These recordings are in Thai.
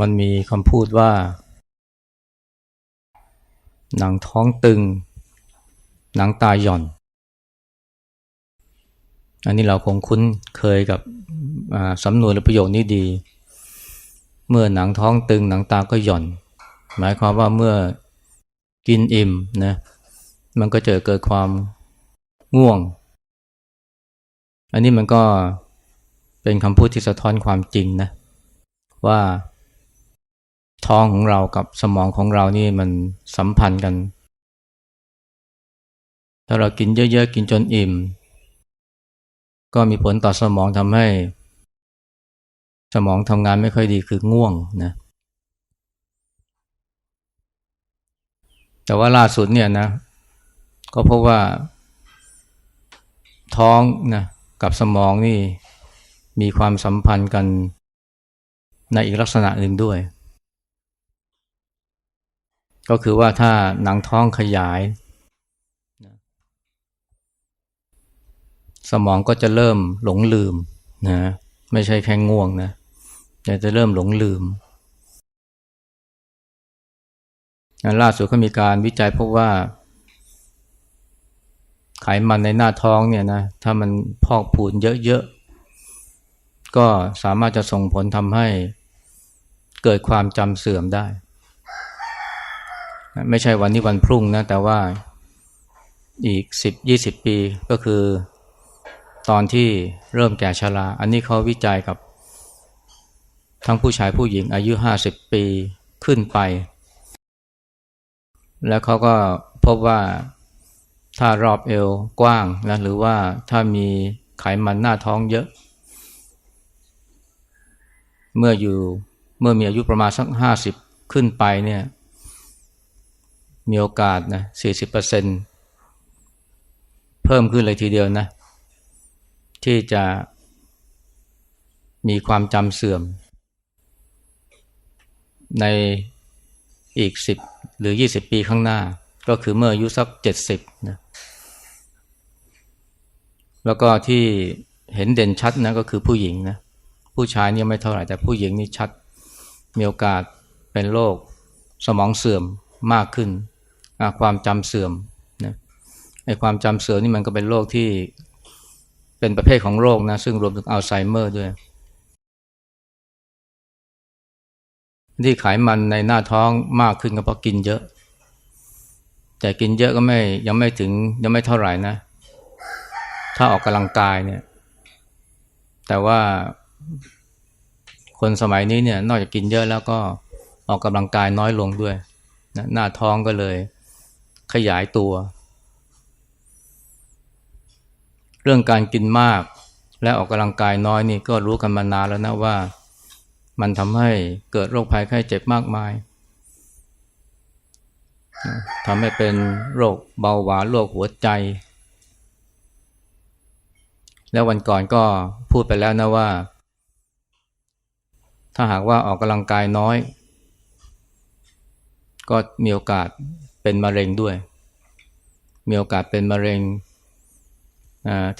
มันมีคำพูดว่า หนังท้องตึง หนังตาหย่อน อันนี้เราคงคุ้นเคยกับสำนวนหรือประโยคนี้ดี เมื่อหนังท้องตึง หนังตาก็หย่อน หมายความว่าเมื่อกินอิ่มนะมันก็จะเกิดความง่วง อันนี้มันก็เป็นคำพูดที่สะท้อนความจริงนะว่า ท้องของเรากับสมองของเรานี่มันสัมพันธ์กัน ถ้าเรากินเยอะๆ กินจนอิ่ม ก็มีผลต่อสมองทำให้ สมองทำงานไม่ค่อยดีคือง่วงนะ แต่ว่าล่าสุดเนี่ยนะ ก็พบว่า ท้องนะกับสมองนี่มีความสัมพันธ์กันในอีกลักษณะหนึ่งด้วย ก็คือว่าถ้าหนังท้องขยาย สมองก็จะเริ่มหลงลืมนะไม่ใช่แค่ง่วงนะแต่จะเริ่มหลงลืมล่าสุดก็มีการวิจัยพบว่า ไขมันในหน้าท้องเนี่ยนะถ้ามันพอกพูนเยอะๆ ก็สามารถจะส่งผลทำให้เกิดความจำเสื่อมได้ ไม่ใช่วันนี้วันพรุ่งนะแต่ว่าอีก 10-20 ปีก็คือตอนที่เริ่มแก่ชรา อันนี้เขาวิจัยกับทั้งผู้ชายผู้หญิงอายุ 50 ปีขึ้นไป แล้วเขาก็พบว่าถ้ารอบเอวกว้างนะหรือว่าถ้ามีไขมันหน้าท้องเยอะ เมื่ออยู่เมื่อมีอายุประมาณสักห้าสิบขึ้นไปเนี่ย มีโอกาสนะสี่สิบเปอร์เซ็นเพิ่มขึ้นเลยทีเดียวนะ ที่จะมีความจำเสื่อม ในอีกสิบหรือยี่สิบปีข้างหน้า ก็คือเมื่ออายุสักเจ็ดสิบนะแล้วก็ที่เห็นเด่นชัดนะก็คือผู้หญิงนะผู้ชายนี่ไม่เท่าไหร่แต่ผู้หญิงนี่ชัดมีโอกาสเป็นโรคสมองเสื่อมมากขึ้น ความจำเสื่อมนะไอ้ความจำเสื่อมนี่มันก็เป็นโรคที่เป็นประเภทของโรคนะซึ่งรวมถึงอัลไซเมอร์ด้วย ที่ไขมันในหน้าท้องมากขึ้นก็เพราะกินเยอะ แต่กินเยอะก็ไม่ยังไม่ถึงยังไม่เท่าไหร่นะ ถ้าออกกำลังกายเนี่ย แต่ว่าคนสมัยนี้เนี่ยนอกจากกินเยอะแล้วก็ออกกำลังกายน้อยลงด้วยนะหน้าท้องก็เลย ขยายตัว เรื่องการกินมากและออกกำลังกายน้อยนี่ก็รู้กันมานานแล้วนะว่า มันทำให้เกิดโรคภัยไข้เจ็บมากมายทำให้เป็นโรคเบาหวานโรคหัวใจ แล้ววันก่อนก็พูดไปแล้วนะว่า ถ้าหากว่าออกกำลังกายน้อย ก็มีโอกาส เป็นมะเร็งด้วย มีโอกาสเป็นมะเร็ง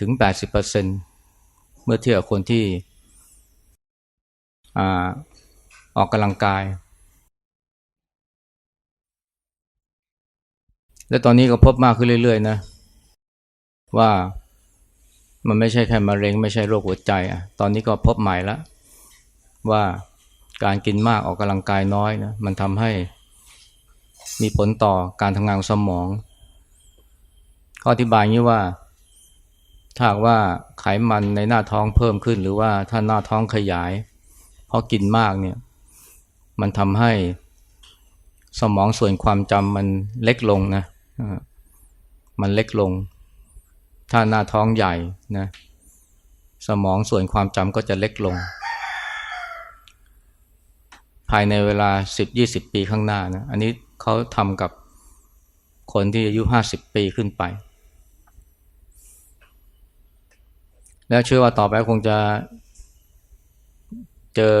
ถึง 80%เมื่อเทียบกับคนที่ออกกำลังกาย และตอนนี้ก็พบมากขึ้นเรื่อยๆนะ ว่ามันไม่ใช่แค่มะเร็ง ไม่ใช่โรคหัวใจอะ ตอนนี้ก็พบใหม่ล้วว่าการกินมากออกกำลังกายน้อยนะมันทำให้ มีผลต่อการทำงานของสมองข้ออธิบายงี้ว่า ถ้าว่าไขมันในหน้าท้องเพิ่มขึ้น หรือว่าถ้าหน้าท้องขยาย เพราะกินมากเนี่ย มันทำให้สมองส่วนความจำมันเล็กลงนะมันเล็กลง ถ้าหน้าท้องใหญ่นะ สมองส่วนความจำก็จะเล็กลง ภายในเวลา 10-20 ปีข้างหน้านะ อันนี้ เขาทำกับคนที่อายุ50ปีขึ้นไป แล้วเชื่อว่าต่อไปคงจะเจอ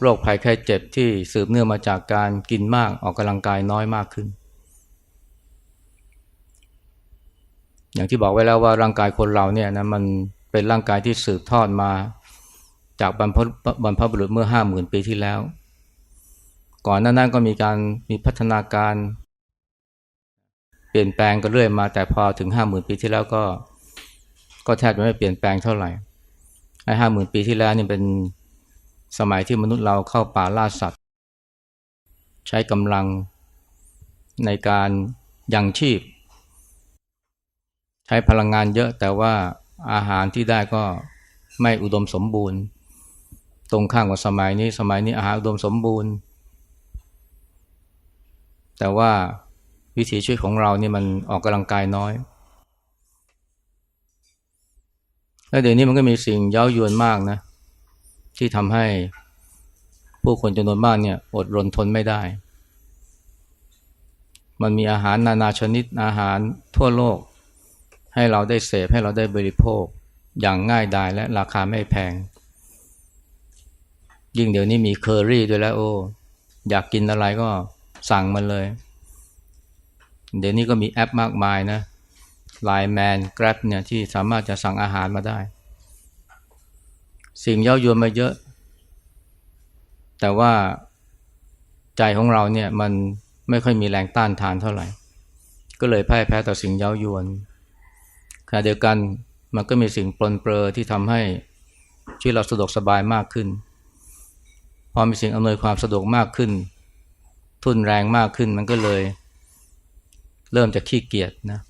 โรคภัยไข้เจ็บที่สืบเนื่องมาจากการกินมากออกกำลังกายน้อยมากขึ้น อย่างที่บอกไว้แล้วว่าร่างกายคนเราเนี่ยนะมันเป็นร่างกายที่สืบทอดมาจากบรรพบรรพบุรุษเมื่อห้าหมื่นปีที่แล้ว ก่อนหน้านั้นก็มีการมีพัฒนาการ เปลี่ยนแปลงกันเรื่อยมา แต่พอถึงห้าหมื่นปีที่แล้วก็ ก็แทบจะไม่เปลี่ยนแปลงเท่าไหร่ไอ้ห้าหมื่นปีที่แล้วนี่เป็นสมัยที่มนุษย์เราเข้าป่าล่าสัตว์ ใช้กำลังในการยังชีพ ใช้พลังงานเยอะแต่ว่าอาหารที่ได้ก็ไม่อุดมสมบูรณ์ ตรงข้ามกับสมัยนี้สมัยนี้อาหารอุดมสมบูรณ์ แต่ว่าวิถีชีวิตของเรานี่มันออกกำลังกายน้อย แล้วเดี๋ยวนี้มันก็มีสิ่งเย้ายวนมากนะ ที่ทำให้ผู้คนจำนวนมากเนี่ย อดรนทนไม่ได้ มันมีอาหารนานาชนิดอาหารทั่วโลก ให้เราได้เสพให้เราได้บริโภคอย่างง่ายดายและราคาไม่แพง ยิ่งเดี๋ยวนี้มีเคอรี่ด้วยแล้วโอ้อยากกินอะไรก็ สั่งมันเลย เดี๋ยวนี้ก็มีแอปมากมายนะ Line Man Grab เนี่ยที่สามารถจะสั่งอาหารมาได้ สิ่งเย้ายวนมาเยอะ แต่ว่าใจของเราเนี่ยมันไม่ค่อยมีแรงต้านทานเท่าไหร่ ก็เลยพ่ายแพ้ต่อสิ่งเย้ายวนขณะเดียวกันมันก็มีสิ่งปลนเปลือที่ทำให้ชีวิตเราสะดวกสบายมากขึ้น พอมีสิ่งอำนวยความสะดวกมากขึ้น ทุนแรงมากขึ้นมันก็เลย เริ่มจะขี้เกียจนะ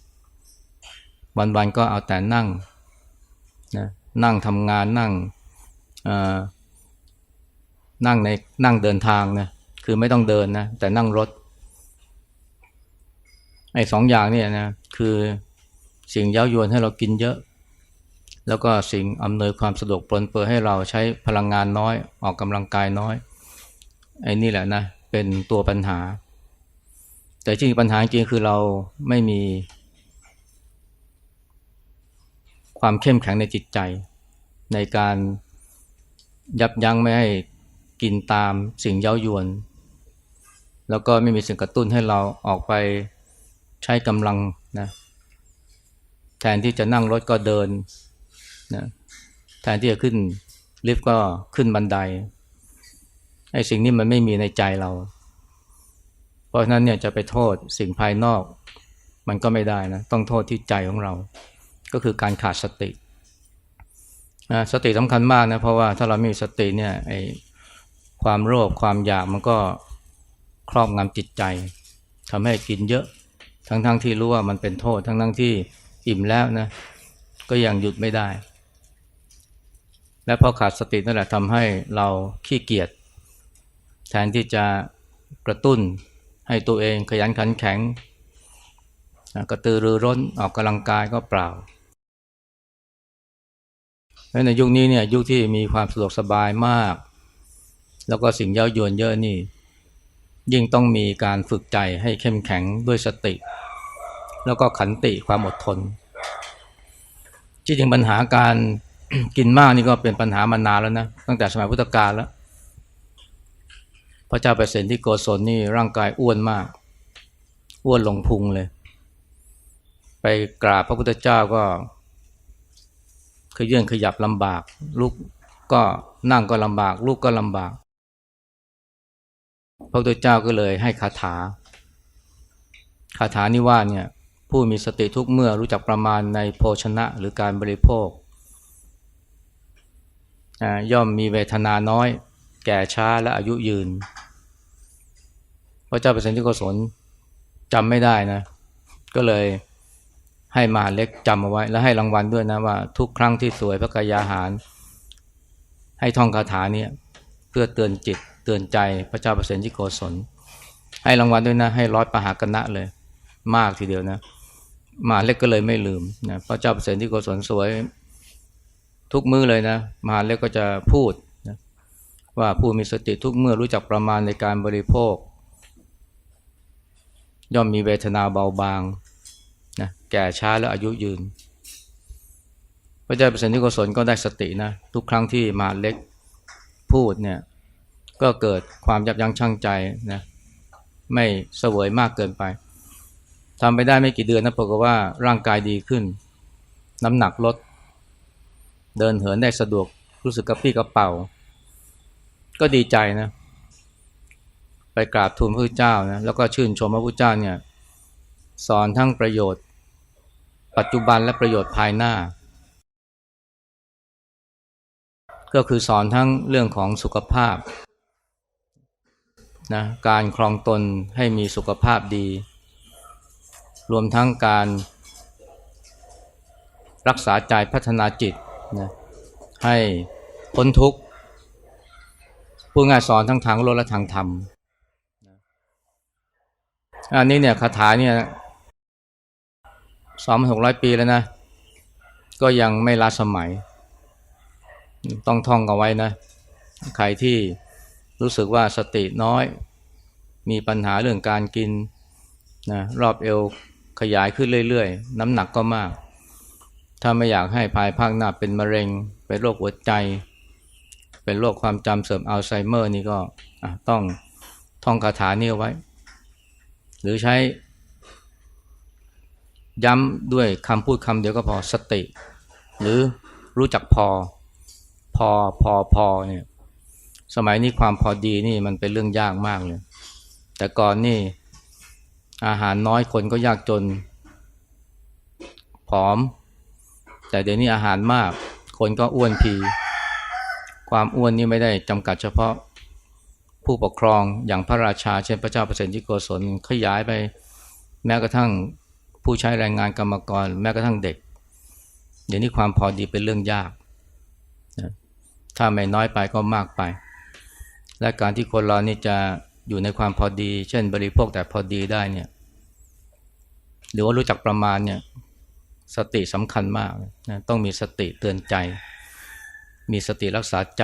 วันๆก็เอาแต่นั่งนะนั่งทำงานนั่งนั่งในนั่งเดินทางนะคือไม่ต้องเดินนะแต่นั่งรถไอ้สองอย่างเนี่ยนะคือสิ่งเย้ายวนให้เรากินเยอะ แล้วก็สิ่งอำนวยความสะดวกปลนเปื้อให้เราใช้พลังงานน้อย ออกกำลังกายน้อย ไอ้นี่แหละนะ เป็นตัวปัญหา แต่จริงปัญหาจริงคือเราไม่มี ความเข้มแข็งในจิตใจ ในการยับยั้งไม่ให้กินตามสิ่งเย้ายวน แล้วก็ไม่มีสิ่งกระตุ้นให้เราออกไปใช้กำลังนะแทนที่จะนั่งรถก็เดินนะแทนที่จะขึ้นลิฟต์ก็ขึ้นบันได ไอ้สิ่งนี้มันไม่มีในใจเรา เพราะฉะนั้นเนี่ยจะไปโทษสิ่งภายนอก มันก็ไม่ได้นะต้องโทษที่ใจของเรา ก็คือการขาดสตินะสติสำคัญมากนะเพราะว่าถ้าเราไม่มีสติเนี่ยไอ้ความโลภความอยากมันก็ครอบงำจิตใจทำให้กินเยอะ ทั้งๆทที่รู้ว่ามันเป็นโทษ ทั้งๆที่อิ่มแล้วนะก็ยังหยุดไม่ได้ และพอขาดสตินั่นแหละทำให้เราขี้เกียจ แทนที่จะกระตุ้นให้ตัวเองขยันขันแข็ง กระตือรือร้นออกกำลังกายก็เปล่าและในยุคนี้เนี่ยยุคที่มีความสะดวกสบายมาก แล้วก็สิ่งเย้ายวนเยอะนี่ ยิ่งต้องมีการฝึกใจให้เข้มแข็งด้วยสติ แล้วก็ขันติความอดทนที่จริงปัญหาการกินมากนี่ก็เป็นปัญหามานานแล้วนะตั้งแต่สมัยพุทธกาลแล้ว พระเจ้าเปรตที่โกศลนี่ร่างกายอ้วนมาก อ้วนลงพุงเลย ไปกราบพระพุทธเจ้าก็ขยื่นขยับลำบาก ลุกก็นั่งก็ลำบาก ลุกก็ลำบาก พระพุทธเจ้าก็เลยให้คาถา คาถานี้ว่าเนี่ยผู้มีสติทุกเมื่อรู้จักประมาณในโภชนะหรือการบริโภคย่อมมีเวทนาน้อย แก่ช้าและอายุยืน พระเจ้าเปรตที่โกศลจำไม่ได้นะ ก็เลยให้มาเล็กจำเอาไว้ แล้วให้รางวัลด้วยนะว่า ทุกครั้งที่สวยพระกายาหาร ให้ท่องคาถานี้เพื่อเตือนจิตเตือนใจพระเจ้าเปรตที่โกศลให้รางวัลด้วยนะ ให้ร้อยประหากนะเลย มากทีเดียวนะ มาเล็กก็เลยไม่ลืมนะพระเจ้าเปรตที่โกศลสวย ทุกมือเลยนะ มาเล็กก็จะพูด ว่าผู้มีสติทุกเมื่อรู้จักประมาณในการบริโภค ย่อมมีเวทนาเบาบางนะแก่ช้าและอายุยืน พระเจ้าเปรตที่โกศลก็ได้สตินะทุกครั้งที่มาเล็กพูดเนี่ยก็เกิดความยับยั้งชั่งใจนะไม่เสวยมากเกินไปทำไปได้ไม่กี่เดือนนะปรากฏว่าร่างกายดีขึ้น น้ำหนักลด เดินเหินได้สะดวกรู้สึกกระปี้กระเป๋า ก็ดีใจนะไปกราบทูลพระพุทธเจ้านะแล้วก็ชื่นชมพระพุทธเจ้าเนี่ยสอนทั้งประโยชน์ ปัจจุบันและประโยชน์ภายหน้า ก็คือสอนทั้งเรื่องของสุขภาพนะการครองตนให้มีสุขภาพดี รวมทั้งการรักษาใจพัฒนาจิตนะให้พ้นทุกข์ ผู้ง่ายสอนทั้งทางโลกและทางธรรมอันนี้เนี่ยคาถาเนี่ยสองพันหกร้อยปีแล้วนะ ก็ยังไม่ล้าสมัย ต้องท่องกันไว้นะ ใครที่รู้สึกว่าสติน้อย มีปัญหาเรื่องการกินนะรอบเอวขยายขึ้นเรื่อยๆ น้ำหนักก็มาก ถ้าไม่อยากให้ภายภาคหน้าเป็นมะเร็ง เป็นโรคหัวใจ เป็นโรคความจำเสื่อมอัลไซเมอร์นี่ก็ต้องท่องคาถานี้เอาไว้ หรือใช้ย้ำด้วยคำพูดคำเดียวก็พอสติ หรือรู้จักพอพอพอพอเนี่ยสมัยนี้ความพอดีนี่มันเป็นเรื่องยากมากเลย แต่ก่อนนี่อาหารน้อยคนก็ยากจนผอม แต่เดี๋ยวนี้อาหารมาก คนก็อ้วนพี ความอ้วนนี่ไม่ได้จำกัดเฉพาะผู้ปกครองอย่างพระราชาเช่นพระเจ้าเปรตที่โกศลขยายไป แม้กระทั่งผู้ใช้แรงงานกรรมกร แม้กระทั่งเด็ก เดี๋ยวนี้ความพอดีเป็นเรื่องยากนะถ้าไม่น้อยไปก็มากไป และการที่คนเรานี่จะอยู่ในความพอดี เช่นบริโภคแต่พอดีได้เนี่ยหรือว่ารู้จักประมาณเนี่ยสติสำคัญมากนะต้องมีสติเตือนใจ มีสติรักษาใจ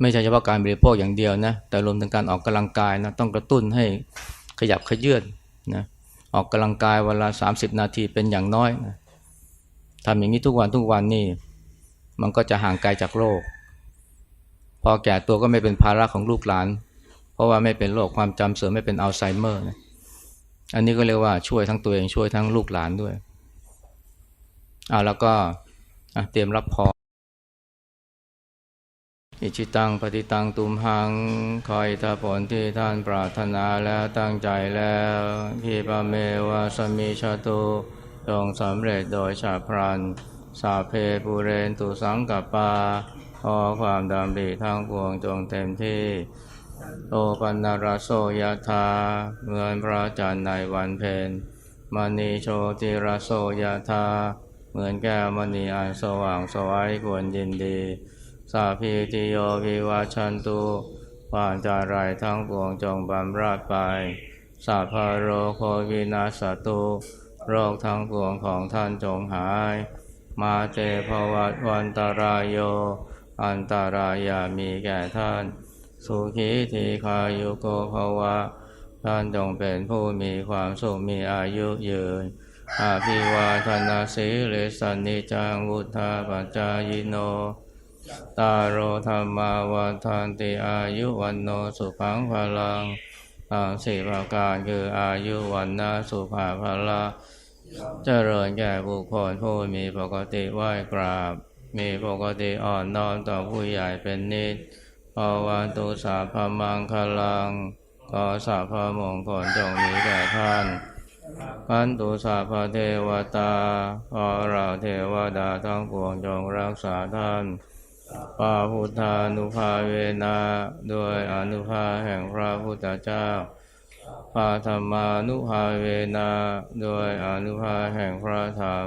ไม่ใช่เฉพาะการบริโภคอย่างเดียวนะ แต่รวมถึงการออกกำลังกายนะต้องกระตุ้นให้ขยับขยื่นนะออกกำลังกายเวลา 30 นาทีเป็นอย่างน้อยนะทำอย่างนี้ทุกวันทุกวันนี่มันก็จะห่างไกลจากโรคพอแก่ตัวก็ไม่เป็นภาระของลูกหลาน เพราะว่าไม่เป็นโรคความจำเสื่อมไม่เป็นอัลไซเมอร์นะอันนี้ก็เรียกว่าช่วยทั้งตัวเองช่วยทั้งลูกหลานด้วยเอาแล้วก็ เตรียมรับพรอิชิตังปฏิตังตุมหัง คอยถ้าผลที่ท่านปรารถนาแล้วตั้งใจแล้วที่ปะเมวะสมิชาตุจงสำเร็จโดยฉับพลัน สาเพปูเรนตุสังกัปปาขอความดำริทั้งปวงจงเต็มที่ โอปันนารโสยธาเหมือนพระจันทร์ในวันเพ็ญมณีโชติรโสยธา เหมือนแก้มณีอันสว่างสวัยควรยินดี สาพีติโยวิวาชันตุปานจารายทั้งปวงจงบำราดไป สาพาโรโควินาสตุโรคทั้งปวงของท่านจงหาย มาเตภวัตวันตรายโย อันตรายามีแก่ท่าน สุขีทีคายุโกภวะ ท่านจงเป็นผู้มีความสุขมีอายุยืน อาภิวาทนาสีเลสันนิจังวุธาปัจจายโน ตารโรธรรมาวันทันติอายุวันโนสุขังพลังทางสี่ประการคืออายุวันนาสุภาพละเจริญแก่บุคคลผู้มีปกติไหว้กราบ มีปกติอ่อนน้อมต่อผู้ใหญ่เป็นนิดภาวันตุสาพมังคลังก็สาพมงคลจงมีแก่ท่าน พันตุสาพเทวตาอราเทวดาทั้งปวงจงรักษาท่านปาพุทธานุภาเวนะด้วยอนุภาแห่งพระพุทธเจ้าปาธรรมานุภาเวนะด้วยอนุภาแห่งพระธรรม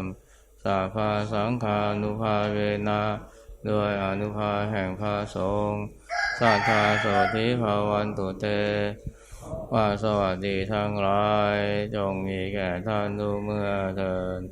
สาภาสังฆานุภาเวนะด้วยอนุภาแห่งพระสงฆ์สัทธาโสธิภาวันตุเต ว่าสวัสดีทั้งหลายจงมีแก่ท่านทุกเมื่อเถิด